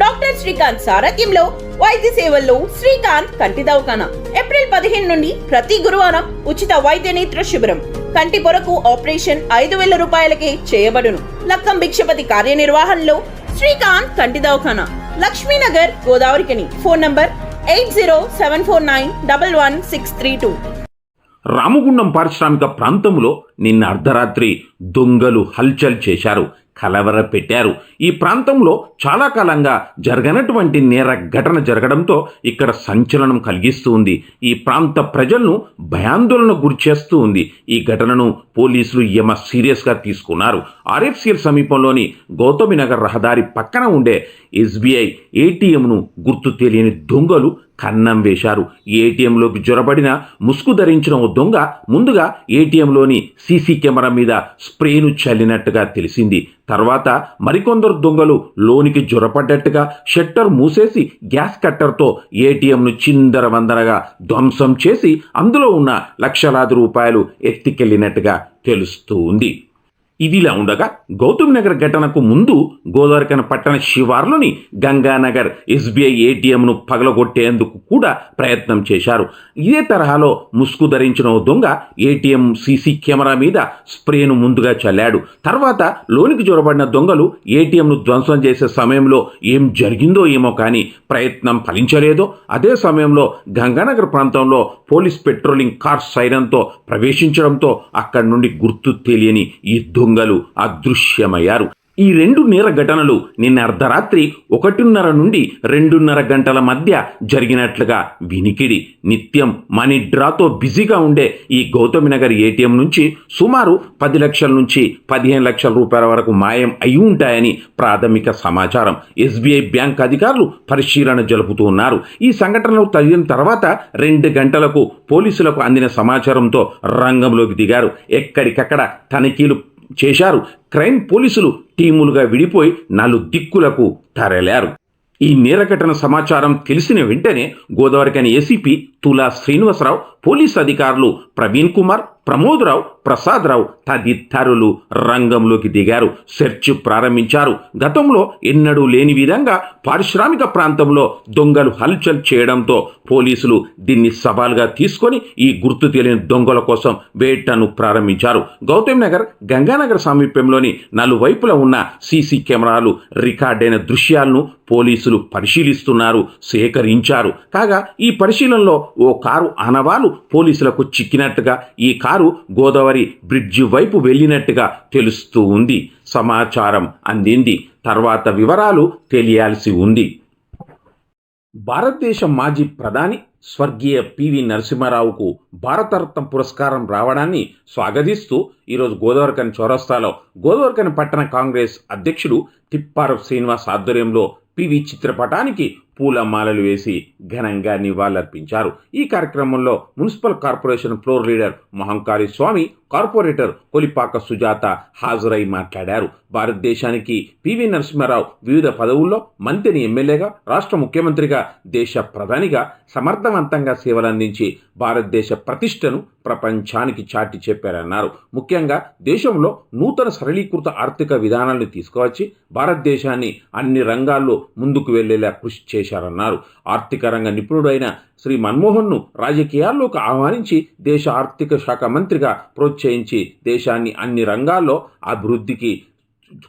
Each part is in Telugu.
డాక్టర్ శ్రీకాంత్ సారథ్యంలో వైద్య సేవల్లో శ్రీకాంత్ కంటి దవాఖానా ఏప్రిల్ పదిహేను నుండి ప్రతి గురువారం ఉచిత వైద్య నేత్ర శిబిరం. కంటి పొరకు ఆపరేషన్ ఐదు వేల రూపాయలకే చేయబడును. లక్కం భిక్షపతి కార్యనిర్వహణలో శ్రీకాంత్ కంటి దవాఖాన Lakshminagar Godavarikhani. Phone number eight zero seven four nine double one six three two. Ramagundam పారిశ్రామిక ప్రాంతంలో నిన్న అర్ధరాత్రి దొంగలు హల్చల్ చేశారు. కలవర పెట్టారు. ఈ ప్రాంతంలో చాలా కాలంగా జరగనటువంటి నేర ఘటన జరగడంతో ఇక్కడ సంచలనం కలిగిస్తూ ఉంది. ఈ ప్రాంత ప్రజలను భయాందోళన గురిచేస్తూ ఉంది. ఈ ఘటనను పోలీసులు యమ సీరియస్గా తీసుకున్నారు. ఆర్ఎఫ్సిఎల్ సమీపంలోని గౌతమి నగర్ రహదారి పక్కన ఉండే ఎస్బీఐ ఏటీఎంను గుర్తు తెలియని దొంగలు కన్నం వేశారు. ఏటీఎంలోకి జొరబడిన ముసుగు ధరించిన ఓ దొంగ. ముందుగా ఏటీఎంలోని సీసీ కెమెరా మీద స్ప్రేను చల్లినట్టుగా తెలిసింది. తర్వాత మరికొందరు దొంగలు లోనికి జొరపడ్డట్టుగా షట్టర్ మూసేసి గ్యాస్ కట్టర్తో ఏటీఎంను చిందరవందరగా ధ్వంసం చేసి అందులో ఉన్న లక్షలాది రూపాయలు ఎత్తికెళ్ళినట్టుగా తెలుస్తూ ఉంది. ఇదిలా ఉండగా గౌతమ్ నగర్ ఘటనకు ముందు గోదావరికన పట్టణ శివార్లోని గంగానగర్ ఎస్బీఐ ఏటీఎంను పగలగొట్టేందుకు కూడా ప్రయత్నం చేశారు. ఇదే తరహాలో ముసుగు ధరించిన ఓ దొంగ ఏటీఎం సీసీ కెమెరా మీద స్ప్రేను ముందుగా చల్లాడు. తర్వాత లోనికి చొరబడిన దొంగలు ఏటీఎంను ధ్వంసం చేసే సమయంలో ఏం జరిగిందో ఏమో కానీ ప్రయత్నం ఫలించలేదో అదే సమయంలో గంగానగర్ ప్రాంతంలో పోలీస్ పెట్రోలింగ్ కార్ సైరన్తో ప్రవేశించడంతో అక్కడి నుండి గుర్తు తెలియని ఈ దొంగలు అదృశ్యమయ్యారు. ఈ రెండు నేర ఘటనలు నిన్న అర్ధరాత్రి ఒకటిన్నర నుండి రెండున్నర గంటల మధ్య జరిగినట్లుగా వినికిడి. నిత్యం మనీ డ్రాతో బిజీగా ఉండే ఈ గౌతమినగర్ ఏటీఎం నుంచి సుమారు పది లక్షల నుంచి పదిహేను లక్షల రూపాయల వరకు మాయం అయి ఉంటాయని ప్రాథమిక సమాచారం. ఎస్బీఐ బ్యాంక్ అధికారులు పరిశీలన జరుపుతూ ఉన్నారు. ఈ సంఘటనలు తగిన తర్వాత రెండు గంటలకు పోలీసులకు అందిన సమాచారంతో రంగంలోకి దిగారు. ఎక్కడికక్కడ తనిఖీలు చేశారు. క్రైమ్ పోలీసులు టీములుగా విడిపోయి నాలుగు దిక్కులకు తరలారు. ఈ నేరఘటన సమాచారం తెలిసిన వెంటనే గోదావరికని ఏసీపీ తులా శ్రీనివాసరావు పోలీస్ అధికారులు ప్రవీణ్ కుమార్ ప్రమోద్రావు ప్రసాదరావు తదితరులు రంగంలోకి దిగారు. సెర్చ్ ప్రారంభించారు. గతంలో ఎన్నడూ లేని విధంగా పారిశ్రామిక ప్రాంతంలో దొంగలు హల్చల్ చేయడంతో పోలీసులు దీన్ని సవాల్గా తీసుకొని ఈ గుర్తు తెలియని దొంగల కోసం వేటను ప్రారంభించారు. గౌతమ్ నగర్ గంగానగర్ సమీపంలోని నలువైపులా ఉన్న సీసీ కెమెరాలు రికార్డైన దృశ్యాలను పోలీసులు పరిశీలిస్తున్నారు సేకరించారు. కాగా ఈ పరిశీలనలో ఓ కారు ఆనవాలు పోలీసులకు చిక్కినట్టుగా ఈ కారు గోదావరి బ్రిడ్జి వైపు వెళ్ళినట్టుగా తెలుస్తూ ఉంది. సమాచారం అందింది. తర్వాత వివరాలు తెలియాల్సి ఉంది. భారతదేశ మాజీ ప్రధాని స్వర్గీయ పివి నరసింహారావుకు భారతరత్న పురస్కారం రావడాన్ని స్వాగతిస్తూ ఈరోజు గోదావరికని చౌరస్తాలో గోదావరికని పట్టణ కాంగ్రెస్ అధ్యక్షుడు తిప్పారపు శ్రీనివాస్ ఆధ్వర్యంలో పివి చిత్రపటానికి పూలమాలలు వేసి ఘనంగా నివాళులర్పించారు. ఈ కార్యక్రమంలో municipal corporation floor leader Mahankali Swamy corporator Kolipaka Sujatha హాజరై మాట్లాడారు. భారతదేశానికి పివి నరసింహారావు వివిధ పదవుల్లో మంత్రిని ఎమ్మెల్యేగా రాష్ట్ర ముఖ్యమంత్రిగా దేశ ప్రధానిగా సమర్థవంతంగా సేవలందించి భారతదేశ ప్రతిష్టను ప్రపంచానికి చాటి చెప్పారన్నారు. ముఖ్యంగా దేశంలో నూతన సరళీకృత ఆర్థిక విధానాలను తీసుకువచ్చి భారతదేశాన్ని అన్ని రంగాల్లో ముందుకు వెళ్ళేలా కృషి చేశారన్నారు. ఆర్థిక రంగ నిపుణుడైన శ్రీ మన్మోహన్ను రాజకీయాల్లోకి ఆహ్వానించి దేశ ఆర్థిక శాఖ మంత్రిగా ప్రోత్సహించి దేశాన్ని అన్ని రంగాల్లో అభివృద్ధికి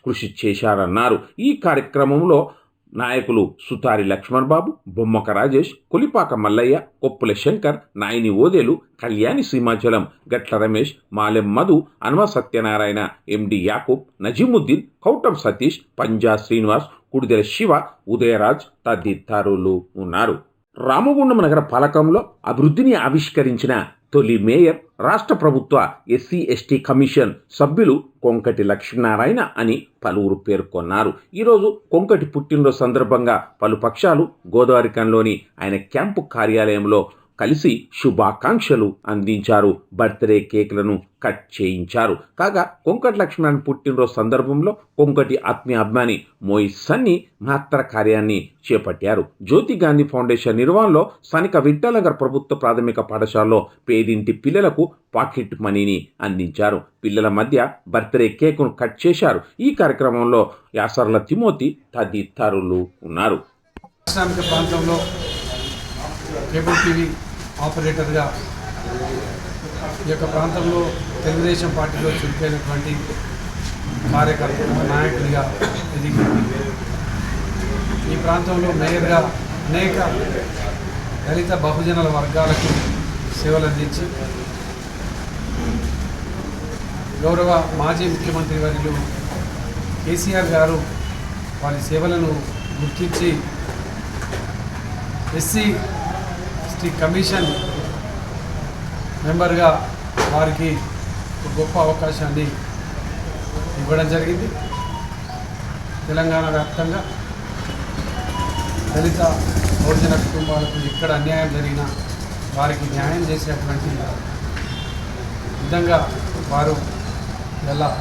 కృషి చేశారన్నారు. ఈ కార్యక్రమంలో నాయకులు సుతారి లక్ష్మణ్ బాబు బొమ్మక రాజేష్ కొలిపాక మల్లయ్య కొప్పుల శంకర్ నాయని ఓదేలు కళ్యాణి సీమాచలం గట్ల రమేష్ మాలెం మధు అన్వ సత్యనారాయణ ఎండి యాకూబ్ నజీముద్దీన్ కౌటం సతీష్ పంజా శ్రీనివాస్ కుడిదెల శివ ఉదయరాజ్ తదితరులు ఉన్నారు. రామగుండం నగర పాలకంలో అభివృద్ధిని ఆవిష్కరించిన తొలి మేయర్ రాష్ట్ర ప్రభుత్వ ఎస్సీ ఎస్టీ కమిషన్ సభ్యులు కొంకటి లక్ష్మీనారాయణ అని పలువురు పేర్కొన్నారు. ఈరోజు కొంకటి పుట్టినరోజు సందర్భంగా పలు పక్షాలు గోదావరికంలోని ఆయన క్యాంపు కార్యాలయంలో కలిసి శుభాకాంక్షలు అందించారు. బర్త్డే కేక్లను కట్ చేయించారు. కాగా కొంకటి లక్ష్మణ్ పుట్టినరోజు సందర్భంలో కొంకటి ఆత్మీయ అభిమాని మోయి సన్ని మహత్తర కార్యాన్ని చేపట్టారు. జ్యోతి గాంధీ ఫౌండేషన్ నిర్వహణలో స్థానిక విఠలనగర్ ప్రభుత్వ ప్రాథమిక పాఠశాలలో పేదింటి పిల్లలకు పాకెట్ మనీని అందించారు. పిల్లల మధ్య బర్త్డే కేకును కట్ చేశారు. ఈ కార్యక్రమంలో యాసర్ల తిమోతి తదితరులు ఉన్నారు. ప్రాంతంలో కేబుల్ టీవీ ఆపరేటర్గా ఈ యొక్క ప్రాంతంలో తెలుగుదేశం పార్టీలో చురుకైనటువంటి కార్యకర్త నాయకుడిగా ఎదిగింది ఈ ప్రాంతంలో మేయర్గా అనేక దళిత బహుజనుల వర్గాలకు సేవలు అందించి గౌరవ మాజీ ముఖ్యమంత్రి వర్యులు కేసీఆర్ గారు వారి సేవలను గుర్తించి ఎస్సీ ఎస్టీ కమిషన్ మెంబర్గా వారికి ఒక గొప్ప అవకాశాన్ని ఇవ్వడం జరిగింది. తెలంగాణ వ్యాప్తంగా దళిత బహుజన కుటుంబాలకు ఎక్కడ అన్యాయం జరిగినా వారికి న్యాయం చేసేటువంటి విధంగా వారు ఎలా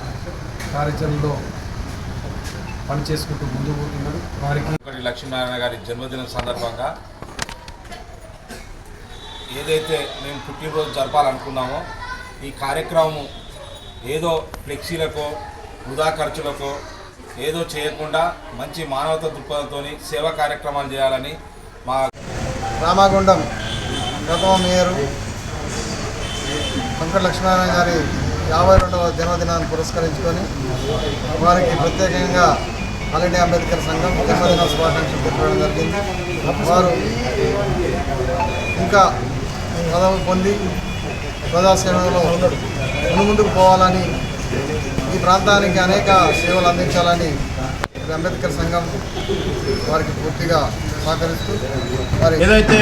కార్యాచరణలో పనిచేసుకుంటూ ముందుకు పోతున్నారు. వారికి లక్ష్మీనారాయణ గారి జన్మదినం సందర్భంగా ఏదైతే మేము పుట్టినరోజు జరపాలనుకున్నామో ఈ కార్యక్రమం ఏదో ఫ్లెక్సీలకో వృధా ఖర్చులకో ఏదో చేయకుండా మంచి మానవత దృక్పథంతో సేవా కార్యక్రమాలు చేయాలని మా రామగుండం ప్రథమ మేయరు వెంకట లక్ష్మీనారాయణ గారి యాభై రెండవ జన్మదినాన్ని పురస్కరించుకొని వారికి ప్రత్యేకంగా ఆల్ ఇండియా అంబేద్కర్ సంఘం జన్మదిన శుభాకాంక్షలు తెలపడం జరిగింది. వారు ఇంకా పదవి పొంది ప్రజాసేవలో ముందుకు పోవాలని ఈ ప్రాంతానికి అనేక సేవలు అందించాలని అంబేద్కర్ సంఘం వారికి పూర్తిగా సహకరిస్తూ వారి ఏదైతే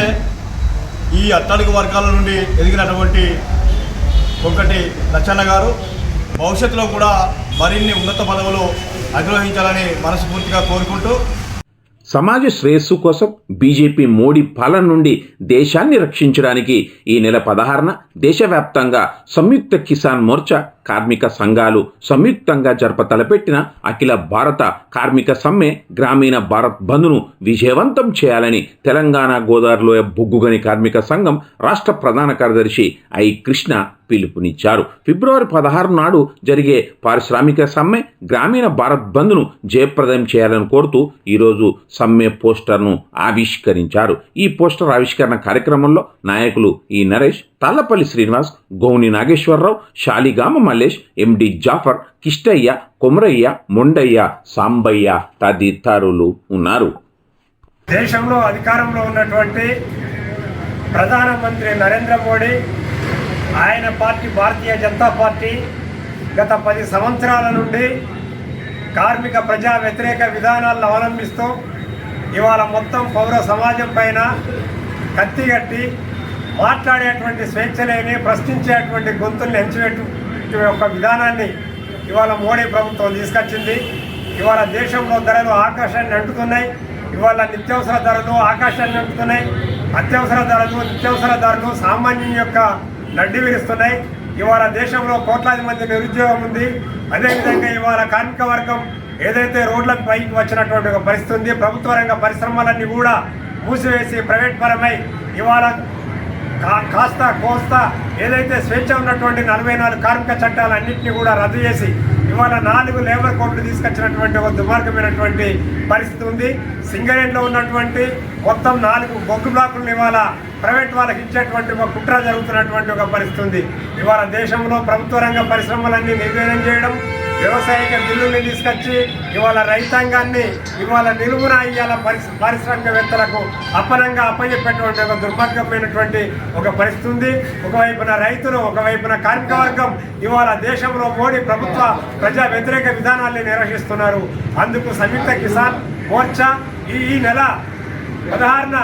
ఈ అట్టడుగు వర్గాల నుండి ఎదిగినటువంటి ఒకటి లచ్చన్న గారు భవిష్యత్తులో కూడా మరిన్ని ఉన్నత పదవులు అధిరోహించాలని మనస్ఫూర్తిగా కోరుకుంటూ సమాజ శ్రేయస్సు కోసం బీజేపీ మోడీ పాలన నుండి దేశాన్ని రక్షించడానికి ఈ నెల పదహారున దేశవ్యాప్తంగా సంయుక్త కిసాన్ మోర్చా కార్మిక సంఘాలు సంయుక్తంగా జరప తలపెట్టిన అఖిల భారత కార్మిక సమ్మె గ్రామీణ భారత్ బంద్ను విజయవంతం చేయాలని తెలంగాణ గోదావరిలోయ బొగ్గుగని కార్మిక సంఘం రాష్ట్ర ప్రధాన కార్యదర్శి ఐ కృష్ణ పిలుపునిచ్చారు. ఫిబ్రవరి పదహారు నాడు జరిగే పారిశ్రామిక సమ్మె గ్రామీణ భారత్ బంద్ను జయప్రదం చేయాలని కోరుతూ ఈరోజు సమ్మె పోస్టర్ను ఆవిష్కరించారు. ఈ పోస్టర్ ఆవిష్కరణ కార్యక్రమంలో నాయకులు ఈ నరేష్ తాళ్ళపల్లి శ్రీనివాస్ గౌని నాగేశ్వరరావు శాలిగామ మల్లేష్ ఎండి జాఫర్ కిష్టయ్య కొమరయ్య మొండయ్య సాంబయ్య తదితరులు ఉన్నారు. దేశంలో అధికారంలో ఉన్నటువంటి ప్రధానమంత్రి నరేంద్ర మోడీ ఆయన పార్టీ భారతీయ జనతా పార్టీ గత పది సంవత్సరాల నుండి కార్మిక ప్రజా వ్యతిరేక విధానాలను అవలంబిస్తూ ఇవాళ మొత్తం పౌర సమాజం పైన కత్తిగట్టి మాట్లాడేటువంటి స్వేచ్ఛ లేని ప్రశ్నించేటువంటి గొంతుల్ని ఎంచినట్టు ఒక విధానాన్ని ఇవాళ మోడీ ప్రభుత్వం తీసుకొచ్చింది. ఇవాళ దేశంలో ధరలు ఆకాశాన్ని అంటుతున్నాయి. ఇవాళ నిత్యావసర ధరలు ఆకాశాన్ని అంటుతున్నాయి. అత్యవసర ధరలు నిత్యావసర ధరలు సామాన్యం యొక్క నడ్డి విరుస్తున్నాయి. ఇవాళ దేశంలో కోట్లాది మంది నిరుద్యోగం ఉంది. అదేవిధంగా ఇవాళ కార్మిక వర్గం ఏదైతే రోడ్ల పైకి వచ్చినటువంటి ఒక పరిస్థితి ఉంది ప్రభుత్వ రంగ పరిశ్రమలన్నీ కూడా మూసివేసి ప్రైవేట్ పరమై ఇవాళ కాస్త కోస్తా ఏదైతే స్వేచ్ఛ ఉన్నటువంటి నలభై నాలుగు కార్మిక చట్టాలన్నింటినీ కూడా రద్దు చేసి ఇవాళ నాలుగు లేబర్ కోడ్లు తీసుకొచ్చినటువంటి ఒక దుర్మార్గమైనటువంటి పరిస్థితి ఉంది. సింగరేణిలో ఉన్నటువంటి మొత్తం నాలుగు బొగ్గు బ్లాకులను ఇవాళ ప్రైవేట్ వాళ్ళకి ఇచ్చేటువంటి ఒక కుట్ర జరుగుతున్నటువంటి ఒక పరిస్థితి ఉంది. ఇవాళ దేశంలో ప్రభుత్వ రంగ పరిశ్రమలన్నీ నిర్వీర్యం చేయడం వ్యవసాయక బిల్లుల్ని తీసుకొచ్చి ఇవాళ రైతాంగాన్ని ఇవాళ నిలువున ఇవాళ పరిశ్ పారిశ్రామికవేత్తలకు అపనంగా అప్పచెప్పేటువంటి ఒక దుర్భాగ్యమైనటువంటి ఒక పరిస్థితి ఉంది. ఒకవైపున రైతులు ఒకవైపున కార్మిక వర్గం ఇవాళ దేశంలో మోడీ ప్రభుత్వ ప్రజా వ్యతిరేక విధానాల్ని నిర్వహిస్తున్నారు. అందుకు సంయుక్త కిసాన్ మోర్చా ఈ ఈ నెల పదహారున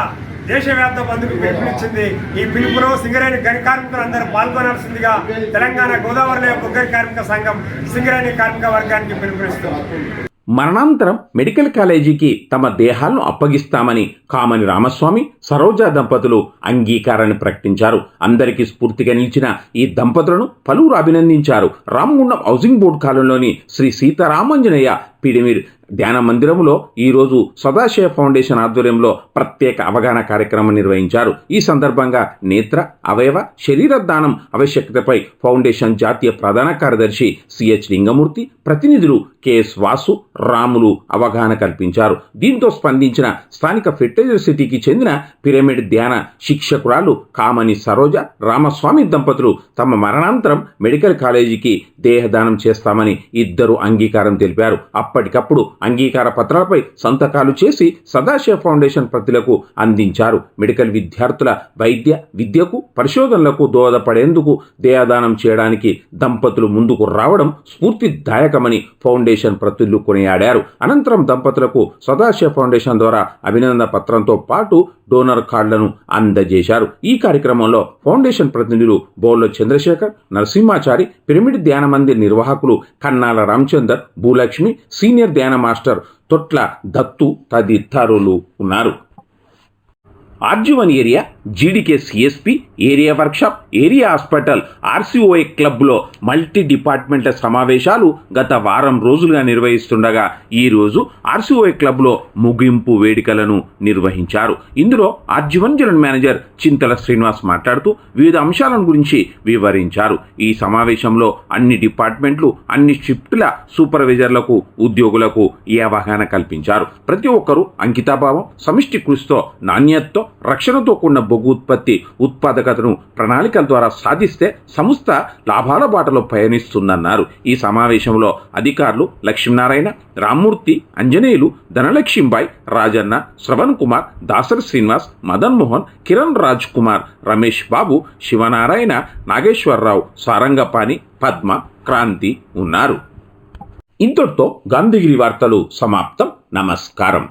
దేశవ్యాప్త బంధుకు పిలుపునిచ్చింది. ఈ పిలుపులో సింగరేణి గరి కార్మికులు అందరూ పాల్గొనాల్సిందిగా తెలంగాణ గోదావరిలో బొగ్గరి కార్మిక సంఘం సింగరేణి కార్మిక వర్గానికి పిలుపునిస్తుంది. మరణాంతరం మెడికల్ కాలేజీకి తమ దేహాలను అప్పగిస్తామని కామని రామస్వామి సరోజా దంపతులు అంగీకారాన్ని ప్రకటించారు. అందరికీ స్ఫూర్తిగా నిలిచిన ఈ దంపతులను పలువురు అభినందించారు. రామగుండం హౌసింగ్ బోర్డు కాలంలోని శ్రీ సీతారామంజనయ్య పిడిమిర్ ధ్యాన మందిరంలో ఈరోజు సదాశివ ఫౌండేషన్ ఆధ్వర్యంలో ప్రత్యేక అవగాహన కార్యక్రమం నిర్వహించారు. ఈ సందర్భంగా నేత్ర అవయవ శరీర దానం ఆవశ్యకతపై ఫౌండేషన్ జాతీయ ప్రధాన కార్యదర్శి సిహెచ్ లింగమూర్తి ప్రతినిధులు కెఎస్ వాసు రాములు అవగాహన కల్పించారు. దీంతో స్పందించిన స్థానిక ఫెర్టిలైజర్ సిటీకి చెందిన పిరమిడ్ ధ్యాన శిక్షకురాలు కామని సరోజ రామస్వామి దంపతులు తమ మరణానంతరం మెడికల్ కాలేజీకి దేహదానం చేస్తామని ఇద్దరు అంగీకారం తెలిపారు. అప్పటికప్పుడు అంగీకార పత్రాలపై సంతకాలు చేసి సదాశివ ఫౌండేషన్ ప్రతిలకు అందించారు. మెడికల్ విద్యార్థుల వైద్య విద్యకు పరిశోధనలకు దోహదపడేందుకు దేహదానం చేయడానికి దంపతులు ముందుకు రావడం స్ఫూర్తిదాయకమని ఫౌండేషన్ ప్రతులు కొనియాడారు. అనంతరం దంపతులకు సదాశివ ఫౌండేషన్ ద్వారా అభినందన పత్రంతో పాటు డోనర్ కార్డులను అందజేశారు. ఈ కార్యక్రమంలో ఫౌండేషన్ ప్రతినిధులు బోల్లో చంద్రశేఖర్ నరసింహాచారి పిరమిడ్ ధ్యాన మందిర్ నిర్వాహకులు కన్నాల రామచందర్ భూలక్ష్మి సీనియర్ ధ్యాన మాస్టర్ తొట్ల దత్తు తదితరులు ఉన్నారు. RG one area GDK CSP area workshop area hospital RCOA క్లబ్లో మల్టీ డిపార్ట్మెంట్ల సమావేశాలు గత వారం రోజులుగా నిర్వహిస్తుండగా ఈరోజు ఆర్సీఓఏ క్లబ్లో ముగింపు వేడుకలను నిర్వహించారు. ఇందులో RG one general manager Chintala Srinivas మాట్లాడుతూ వివిధ అంశాలను గురించి వివరించారు. ఈ సమావేశంలో అన్ని డిపార్ట్మెంట్లు అన్ని షిఫ్ట్ల సూపర్వైజర్లకు ఉద్యోగులకు ఈ అవగాహన కల్పించారు. ప్రతి ఒక్కరూ అంకితాభావం సమిష్టి కృషితో నాణ్యతతో రక్షణతో కూడిన బొగ్గు ఉత్పత్తి ఉత్పాదకతను ప్రణాళికల ద్వారా సాధిస్తే సంస్థ లాభాల బాటలో పయనిస్తుందన్నారు. ఈ సమావేశంలో అధికారులు లక్ష్మీనారాయణ రామ్మూర్తి అంజనేయులు ధనలక్ష్మీబాయ్ రాజన్న శ్రవణ్ కుమార్ దాసరి శ్రీనివాస్ మదన్ మోహన్ కిరణ్ రాజ్ కుమార్ రమేష్ బాబు శివనారాయణ నాగేశ్వరరావు సారంగపాణి పద్మ క్రాంతి ఉన్నారు. ఇంతటితో గాంధీగిరి వార్తలు సమాప్తం. నమస్కారం.